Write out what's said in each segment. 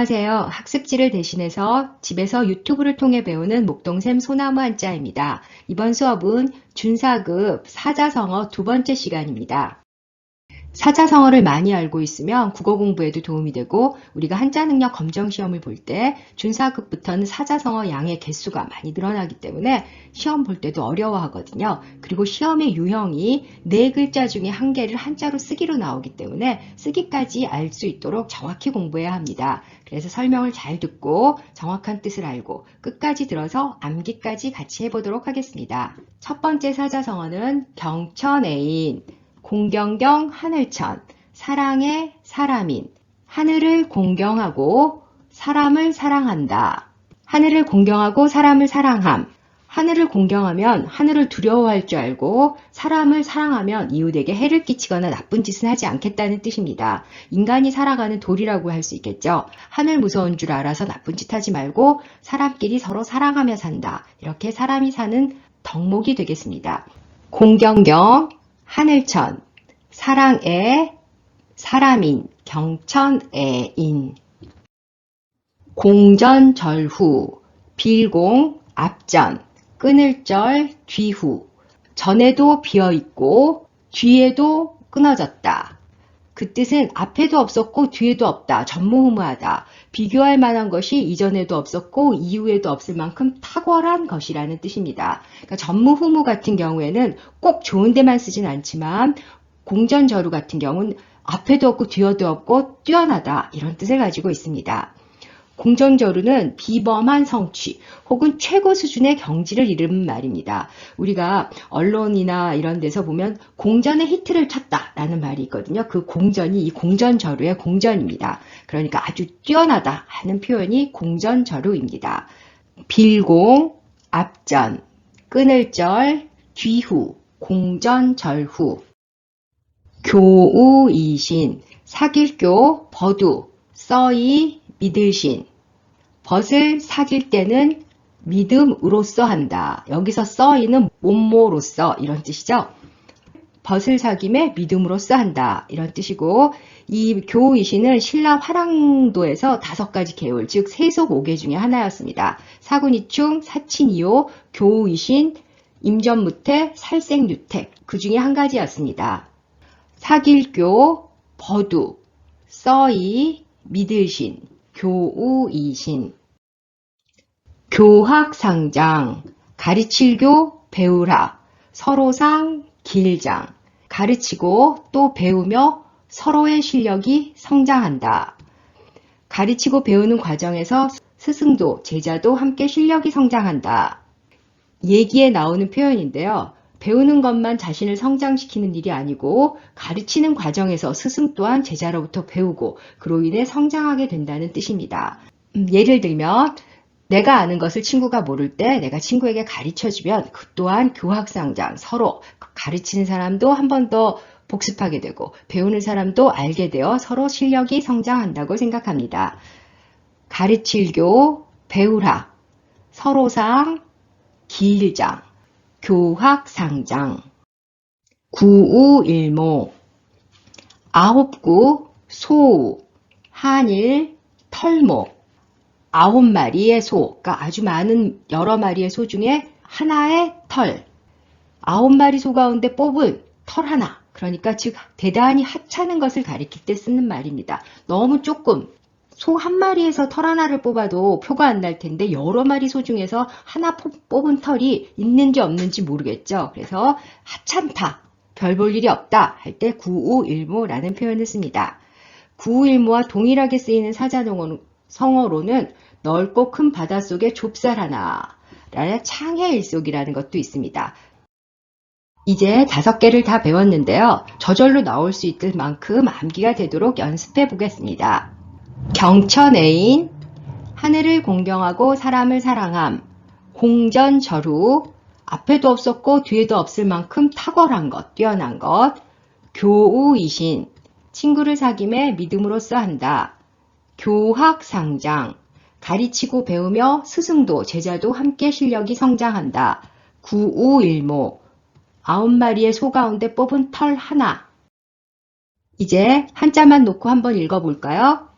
안녕하세요. 학습지를 대신해서 집에서 유튜브를 통해 배우는 목동샘 소나무 한자입니다. 이번 수업은 준사급 사자성어 두 번째 시간입니다. 사자성어를 많이 알고 있으면 국어 공부에도 도움이 되고 우리가 한자 능력 검정 시험을 볼 때 준사급부터는 사자성어 양의 개수가 많이 늘어나기 때문에 시험 볼 때도 어려워하거든요. 그리고 시험의 유형이 네 글자 중에 한 개를 한자로 쓰기로 나오기 때문에 쓰기까지 알 수 있도록 정확히 공부해야 합니다. 그래서 설명을 잘 듣고 정확한 뜻을 알고 끝까지 들어서 암기까지 같이 해보도록 하겠습니다. 첫 번째 사자성어는 경천애인 공경경 하늘천, 사랑의 사람인, 하늘을 공경하고 사람을 사랑한다. 하늘을 공경하고 사람을 사랑함. 하늘을 공경하면 하늘을 두려워할 줄 알고 사람을 사랑하면 이웃에게 해를 끼치거나 나쁜 짓은 하지 않겠다는 뜻입니다. 인간이 살아가는 도리라고 할 수 있겠죠. 하늘 무서운 줄 알아서 나쁜 짓 하지 말고 사람끼리 서로 사랑하며 산다. 이렇게 사람이 사는 덕목이 되겠습니다. 공경경, 하늘천, 사랑의, 사람인, 경천애인. 공전절후, 빌공, 앞전, 끊을절, 뒤후. 전에도 비어있고, 뒤에도 끊어졌다. 그 뜻은 앞에도 없었고 뒤에도 없다. 전무후무하다. 비교할 만한 것이 이전에도 없었고 이후에도 없을 만큼 탁월한 것이라는 뜻입니다. 그러니까 전무후무 같은 경우에는 꼭 좋은 데만 쓰진 않지만 공전저루 같은 경우는 앞에도 없고 뒤에도 없고 뛰어나다 이런 뜻을 가지고 있습니다. 공전저루는 비범한 성취 혹은 최고 수준의 경지를 이르는 말입니다. 우리가 언론이나 이런 데서 보면 공전의 히트를 쳤다라는 말이 있거든요. 그 공전이 이 공전저루의 공전입니다. 그러니까 아주 뛰어나다 하는 표현이 공전저루입니다. 빌공, 앞전, 끊을절, 뒤후, 공전절후. 교우이신, 사길교, 버두, 써이, 믿으신. 벗을 사귈 때는 믿음으로써 한다. 여기서 써이는 몸모로써 이런 뜻이죠. 벗을 사김에 믿음으로써 한다. 이런 뜻이고 이 교우이신은 신라 화랑도에서 다섯 가지 계율, 즉 세속 5개 중에 하나였습니다. 사군이충, 사친이요, 교우이신, 임전무태, 살생유택 그 중에 한 가지였습니다. 사길교, 버두, 써이, 믿으신, 교우이신 교학상장, 가르칠교, 배우라, 서로상, 길장, 가르치고 또 배우며 서로의 실력이 성장한다. 가르치고 배우는 과정에서 스승도 제자도 함께 실력이 성장한다. 얘기에 나오는 표현인데요. 배우는 것만 자신을 성장시키는 일이 아니고 가르치는 과정에서 스승 또한 제자로부터 배우고 그로 인해 성장하게 된다는 뜻입니다. 음, 예를 들면 내가 아는 것을 친구가 모를 때 내가 친구에게 가르쳐주면 그 또한 교학상장 서로 가르치는 사람도 한 번 더 복습하게 되고 배우는 사람도 알게 되어 서로 실력이 성장한다고 생각합니다. 가르칠교, 배우라, 서로상, 기일장, 교학상장, 구우일모, 아홉구, 소우, 한일, 털목, 아홉 마리의 소, 그러니까 아주 많은 여러 마리의 소 중에 하나의 털, 아홉 마리 소 가운데 뽑은 털 하나, 그러니까 즉 대단히 하찮은 것을 가리킬 때 쓰는 말입니다. 너무 조금 소 한 마리에서 털 하나를 뽑아도 표가 안 날 텐데 여러 마리 소 중에서 하나 뽑은 털이 있는지 없는지 모르겠죠. 그래서 하찮다, 별 볼 일이 없다 할 때 구우일모라는 표현을 씁니다. 구우일모와 동일하게 쓰이는 사자동어는 성어로는 넓고 큰 바닷속에 좁쌀 하나 라는 창해 일속이라는 것도 있습니다. 이제 다섯 개를 다 배웠는데요. 저절로 나올 수 있을 만큼 암기가 되도록 연습해 보겠습니다. 경천애인, 하늘을 공경하고 사람을 사랑함, 공전저루, 앞에도 없었고 뒤에도 없을 만큼 탁월한 것, 뛰어난 것, 교우이신, 친구를 사귐에 믿음으로써 한다. 교학상장, 가르치고 배우며 스승도 제자도 함께 실력이 성장한다. 구우일모, 아홉 마리의 소 가운데 뽑은 털 하나. 이제 한자만 놓고 한번 읽어볼까요?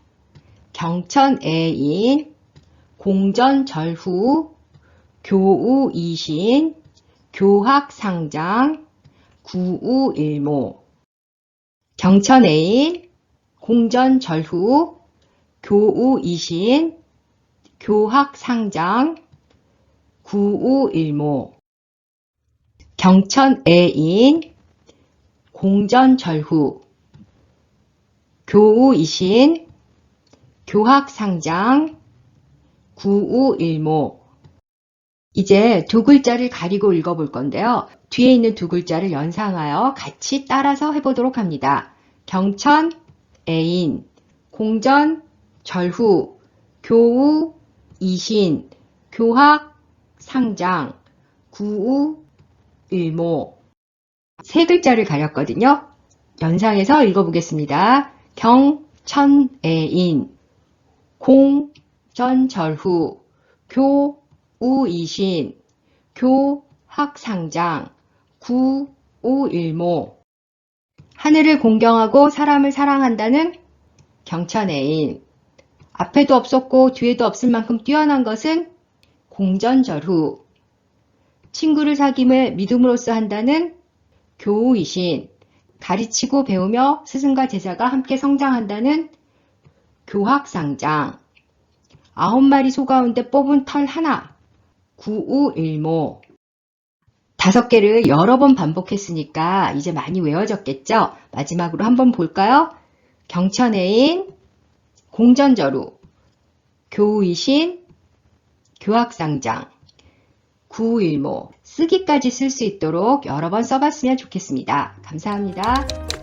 경천애인, 공전절후, 교우이신, 교학상장, 구우일모. 경천애인, 공전절후, 교우이신, 교학상장, 구우일모. 경천애인, 공전절후, 교우이신, 교학상장, 구우일모. 이제 두 글자를 가리고 읽어볼 건데요. 뒤에 있는 두 글자를 연상하여 같이 따라서 해보도록 합니다. 경천, 애인, 공전, 절후, 교우, 이신, 교학, 상장, 구우, 일모. 세 글자를 가렸거든요. 연상해서 읽어보겠습니다. 경, 천, 애인, 공, 전, 절후, 교, 우, 이신, 교, 학, 상장, 구, 우, 일모. 하늘을 공경하고 사람을 사랑한다는 경천애인. 앞에도 없었고 뒤에도 없을 만큼 뛰어난 것은 공전절 후. 친구를 사귐을 믿음으로써 한다는 교우이신. 가르치고 배우며 스승과 제자가 함께 성장한다는 교학상장. 아홉 마리 소 가운데 뽑은 털 하나. 구우일모. 다섯 개를 여러 번 반복했으니까 이제 많이 외워졌겠죠? 마지막으로 한번 볼까요? 경천애인, 공전저루, 교우이신, 교학상장, 구일모 쓰기까지 쓸 수 있도록 여러 번 써봤으면 좋겠습니다. 감사합니다.